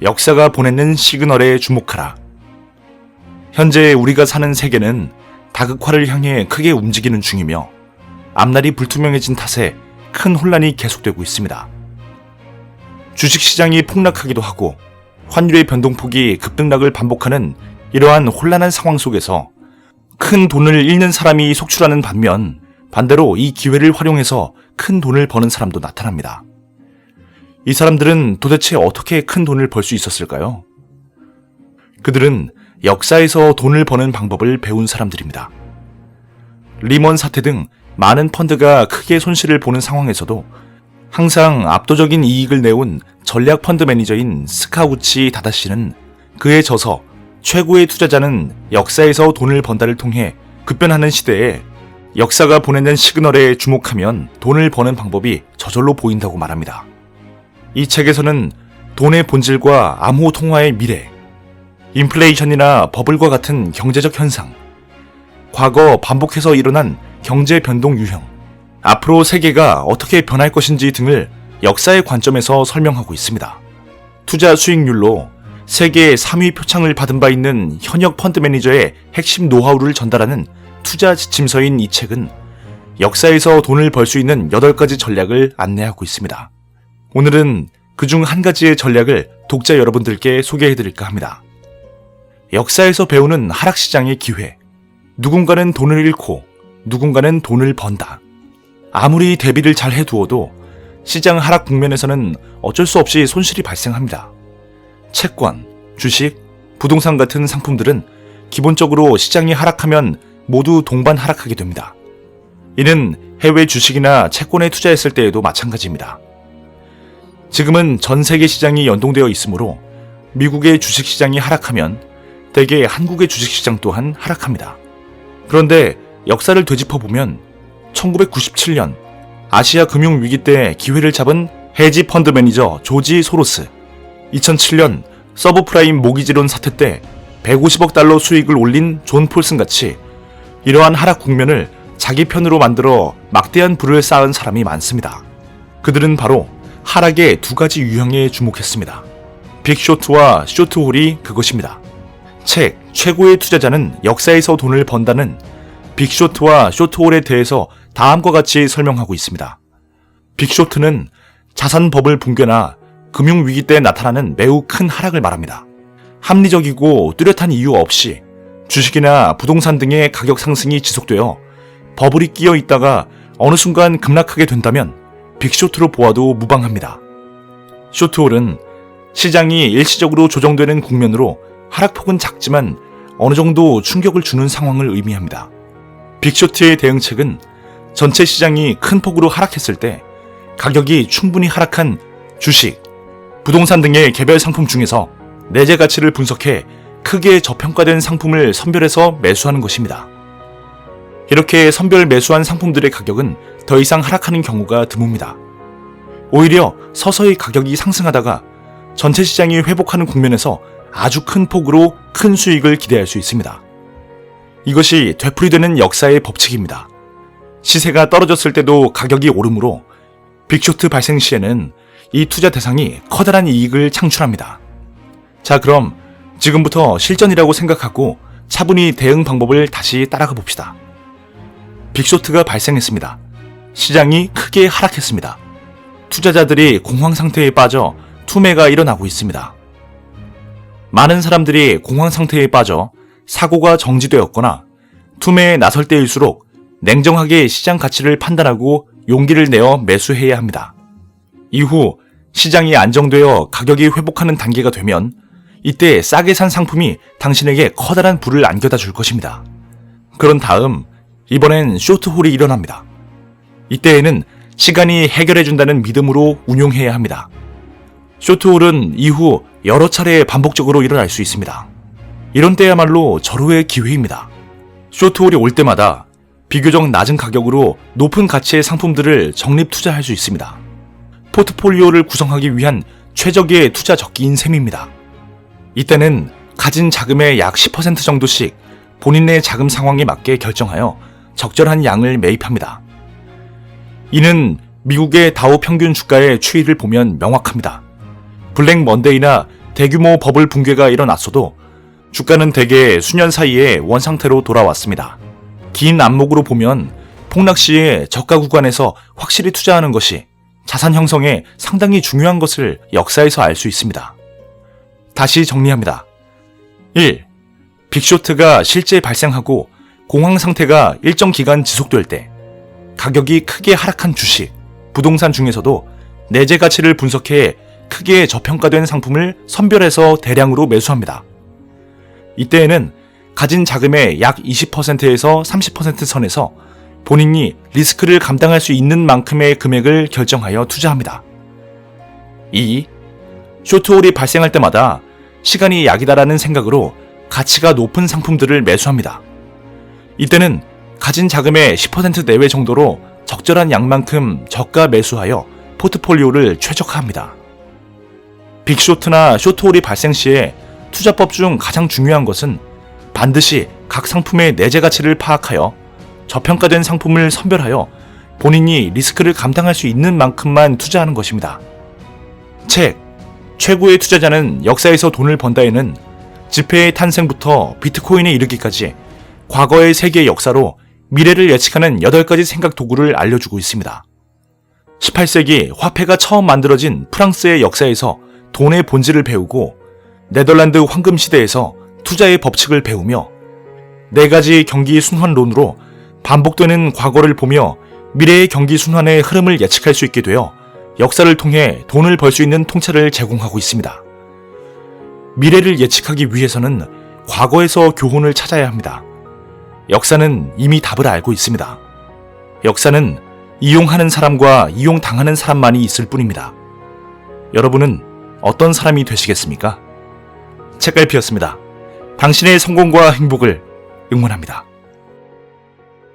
역사가 보내는 시그널에 주목하라. 현재 우리가 사는 세계는 다극화를 향해 크게 움직이는 중이며 앞날이 불투명해진 탓에 큰 혼란이 계속되고 있습니다. 주식시장이 폭락하기도 하고 환율의 변동폭이 급등락을 반복하는 이러한 혼란한 상황 속에서 큰 돈을 잃는 사람이 속출하는 반면 반대로 이 기회를 활용해서 큰 돈을 버는 사람도 나타납니다. 이 사람들은 도대체 어떻게 큰 돈을 벌 수 있었을까요? 그들은 역사에서 돈을 버는 방법을 배운 사람들입니다. 리먼 사태 등 많은 펀드가 크게 손실을 보는 상황에서도 항상 압도적인 이익을 내온 전략 펀드 매니저인 스카우치 다다 씨는 그에 져서 최고의 투자자는 역사에서 돈을 번다를 통해 급변하는 시대에 역사가 보내는 시그널에 주목하면 돈을 버는 방법이 저절로 보인다고 말합니다. 이 책에서는 돈의 본질과 암호 통화의 미래, 인플레이션이나 버블과 같은 경제적 현상, 과거 반복해서 일어난 경제 변동 유형, 앞으로 세계가 어떻게 변할 것인지 등을 역사의 관점에서 설명하고 있습니다. 투자 수익률로 세계 3위 표창을 받은 바 있는 현역 펀드 매니저의 핵심 노하우를 전달하는 투자 지침서인 이 책은 역사에서 돈을 벌 수 있는 8가지 전략을 안내하고 있습니다. 오늘은 그중 한 가지의 전략을 독자 여러분들께 소개해 드릴까 합니다. 역사에서 배우는 하락시장의 기회. 누군가는 돈을 잃고 누군가는 돈을 번다. 아무리 대비를 잘 해두어도 시장 하락 국면에서는 어쩔 수 없이 손실이 발생합니다. 채권, 주식, 부동산 같은 상품들은 기본적으로 시장이 하락하면 모두 동반 하락하게 됩니다. 이는 해외 주식이나 채권에 투자했을 때에도 마찬가지입니다. 지금은 전 세계 시장이 연동되어 있으므로 미국의 주식 시장이 하락하면 대개 한국의 주식 시장 또한 하락합니다. 그런데 역사를 되짚어 보면 1997년 아시아 금융 위기 때 기회를 잡은 헤지 펀드 매니저 조지 소로스, 2007년 서브프라임 모기지론 사태 때 150억 달러 수익을 올린 존 폴슨 같이 이러한 하락 국면을 자기 편으로 만들어 막대한 부를 쌓은 사람이 많습니다. 그들은 바로 하락의 두 가지 유형에 주목했습니다. 빅쇼트와 쇼트홀이 그것입니다. 책 최고의 투자자는 역사에서 돈을 번다는 빅쇼트와 쇼트홀에 대해서 다음과 같이 설명하고 있습니다. 빅쇼트는 자산 버블 붕괴나 금융 위기 때 나타나는 매우 큰 하락을 말합니다. 합리적이고 뚜렷한 이유 없이 주식이나 부동산 등의 가격 상승이 지속되어 버블이 끼어 있다가 어느 순간 급락하게 된다면 빅쇼트로 보아도 무방합니다. 쇼트홀은 시장이 일시적으로 조정되는 국면으로 하락폭은 작지만 어느 정도 충격을 주는 상황을 의미합니다. 빅쇼트의 대응책은 전체 시장이 큰 폭으로 하락했을 때 가격이 충분히 하락한 주식, 부동산 등의 개별 상품 중에서 내재 가치를 분석해 크게 저평가된 상품을 선별해서 매수하는 것입니다. 이렇게 선별 매수한 상품들의 가격은 더 이상 하락하는 경우가 드뭅니다. 오히려 서서히 가격이 상승하다가 전체 시장이 회복하는 국면에서 아주 큰 폭으로 큰 수익을 기대할 수 있습니다. 이것이 되풀이되는 역사의 법칙입니다. 시세가 떨어졌을 때도 가격이 오르므로 빅쇼트 발생 시에는 이 투자 대상이 커다란 이익을 창출합니다. 자, 그럼 지금부터 실전이라고 생각하고 차분히 대응 방법을 다시 따라가 봅시다. 빅쇼트가 발생했습니다. 시장이 크게 하락했습니다. 투자자들이 공황 상태에 빠져 투매가 일어나고 있습니다. 많은 사람들이 공황 상태에 빠져 사고가 정지되었거나 투매에 나설 때일수록 냉정하게 시장 가치를 판단하고 용기를 내어 매수해야 합니다. 이후 시장이 안정되어 가격이 회복하는 단계가 되면 이때 싸게 산 상품이 당신에게 커다란 부를 안겨다 줄 것입니다. 그런 다음 이번엔 쇼트홀이 일어납니다. 이때에는 시간이 해결해준다는 믿음으로 운용해야 합니다. 쇼트홀은 이후 여러 차례 반복적으로 일어날 수 있습니다. 이런 때야말로 절호의 기회입니다. 쇼트홀이 올 때마다 비교적 낮은 가격으로 높은 가치의 상품들을 적립 투자할 수 있습니다. 포트폴리오를 구성하기 위한 최적의 투자 적기인 셈입니다. 이때는 가진 자금의 약 10% 정도씩 본인의 자금 상황에 맞게 결정하여 적절한 양을 매입합니다. 이는 미국의 다우 평균 주가의 추이를 보면 명확합니다. 블랙 먼데이나 대규모 버블 붕괴가 일어났어도 주가는 대개 수년 사이에 원상태로 돌아왔습니다. 긴 안목으로 보면 폭락 시에 저가 구간에서 확실히 투자하는 것이 자산 형성에 상당히 중요한 것을 역사에서 알 수 있습니다. 다시 정리합니다. 1. 빅쇼트가 실제 발생하고 공황 상태가 일정 기간 지속될 때 가격이 크게 하락한 주식, 부동산 중에서도 내재 가치를 분석해 크게 저평가된 상품을 선별해서 대량으로 매수합니다. 이때에는 가진 자금의 약 20%에서 30% 선에서 본인이 리스크를 감당할 수 있는 만큼의 금액을 결정하여 투자합니다. 2. 쇼트홀이 발생할 때마다 시간이 약이다라는 생각으로 가치가 높은 상품들을 매수합니다. 이때는 가진 자금의 10% 내외 정도로 적절한 양만큼 저가 매수하여 포트폴리오를 최적화합니다. 빅쇼트나 쇼트홀이 발생 시에 투자법 중 가장 중요한 것은 반드시 각 상품의 내재 가치를 파악하여 저평가된 상품을 선별하여 본인이 리스크를 감당할 수 있는 만큼만 투자하는 것입니다. 책 최고의 투자자는 역사에서 돈을 번다에는 지폐의 탄생부터 비트코인에 이르기까지 과거의 세계의 역사로 미래를 예측하는 8가지 생각 도구를 알려주고 있습니다. 18세기 화폐가 처음 만들어진 프랑스의 역사에서 돈의 본질을 배우고 네덜란드 황금 시대에서 투자의 법칙을 배우며 네 가지 경기 순환론으로 반복되는 과거를 보며 미래의 경기 순환의 흐름을 예측할 수 있게 되어 역사를 통해 돈을 벌 수 있는 통찰을 제공하고 있습니다. 미래를 예측하기 위해서는 과거에서 교훈을 찾아야 합니다. 역사는 이미 답을 알고 있습니다. 역사는 이용하는 사람과 이용당하는 사람만이 있을 뿐입니다. 여러분은 어떤 사람이 되시겠습니까? 책갈피였습니다. 당신의 성공과 행복을 응원합니다.